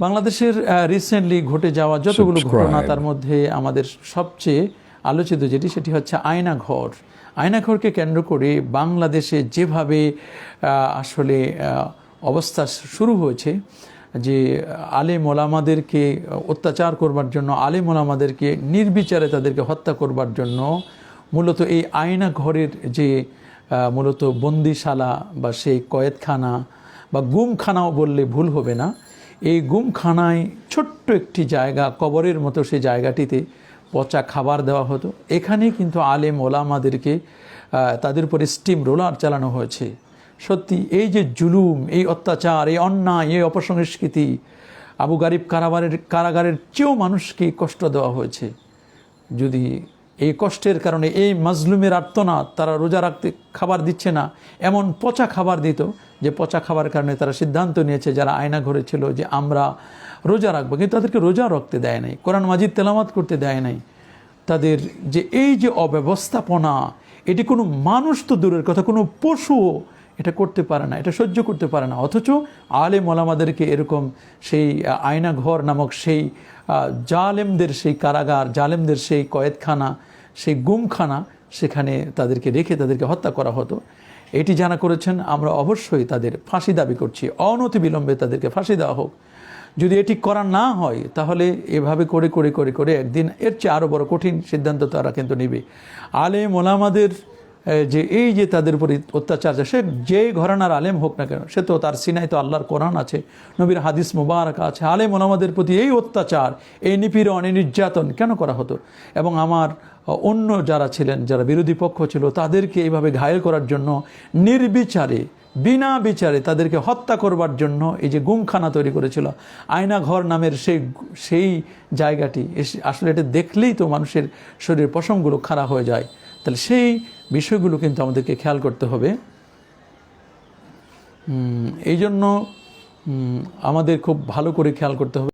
বাংলাদেশের রিসেন্টলি ঘটে যাওয়া যতগুলো ঘটনা তার মধ্যে আমাদের সবচেয়ে আলোচিত যেটি সেটি হচ্ছে আয়নাঘর। আয়নাঘরকে কেন্দ্র করে বাংলাদেশে যেভাবে আসলে অবস্থা শুরু হয়েছে যে আলে মোলামাদেরকে অত্যাচার করবার জন্য আলে মোলামাদেরকে নির্বিচারে তাদেরকে হত্যা করবার জন্য মূলত এই আয়না ঘরের যে মূলত বন্দিশালা বা সেই কয়েদখানা বা গুমখানাও বললে ভুল হবে না এই গুমখানায় ছোট্ট একটি জায়গা, কবরের মতো সে জায়গাটিতে পচা খাবার দেওয়া হতো। এখানে কিন্তু আলেম ওলামাদেরকে তাদের উপরে স্টিম রোলার চালানো হয়েছে। সত্যি, এই যে জুলুম, এই অত্যাচার, এই অন্যায়, এই অপসংস্কৃতি, আবু গারিব কারাগারের কারাগারের চেয়েও মানুষকে কষ্ট দেওয়া হয়েছে। যদি এই কষ্টের কারণে এই মাজলুমের আর্তনাদ তারা রোজা রাখতে খাবার দিচ্ছে না। এমন পচা খাবার দিত যে পচা খাবার কারণে তারা সিদ্ধান্ত নিয়েছে যারা আয়না ঘরে ছিল যে আমরা রোজা রাখব। কিন্তু তাদেরকে রোজা রাখতে দেয় নাই, কোরআন মাজিদ তেলামাত করতে দেয় নাই। তাদের যে এই যে অব্যবস্থাপনা, এটি কোনো মানুষ তো দূরের কথা, কোনো পশুও এটা করতে পারে না এটা সহ্য করতে পারে না। অথচ আলে মোলামাদেরকে এরকম সেই আয়নাঘর নামক সেই জালেমদের সেই কারাগার জালেমদের সেই কয়েদখানা সেই গুমখানা সেখানে তাদেরকে রেখে তাদেরকে হত্যা করা হতো। এটি জানা করেছেন আমরা অবশ্যই তাদের ফাঁসি দাবি করছি। অনতি বিলম্বে তাদেরকে ফাঁসি দেওয়া হোক। যদি এটি করা না হয় তাহলে এভাবে করে করে করে করে একদিন এর চেয়ে আরও বড় কঠিন সিদ্ধান্ত তারা কিন্তু নেবে। আলে ওলামাদের এ, যে এই যে তাদের উপর অত্যাচার সে যেই ঘরানার আলেম হোক না কেন, সে তো তার সিনাই তো আল্লাহর কোরআন আছে, নবীর হাদিস মুবারক আছে, আলেম ওলামাদের প্রতি এই অত্যাচার, এই নিপীড়ন, এই নির্যাতন কেন করা হতো? এবং আমার অন্য যারা ছিলেন, যারা বিরোধী পক্ষ ছিল, তাদেরকে এইভাবে ঘায়েল করার জন্য, নির্বিচারে, বিনা বিচারে তাদেরকে হত্যা করবার জন্য এই যে গুমখানা তৈরি করেছিল, আয়নাঘর নামের সেই সেই জায়গাটি আসলে এটা দেখলেই তো মানুষের শরীরের পশমগুলো খারাপ হয়ে যায়। তাহলে সেই বিষয়গুলো কিন্তু আমাদেরকে খেয়াল করতে হবে। এই জন্য আমাদের খুব ভালো করে খেয়াল করতে হবে।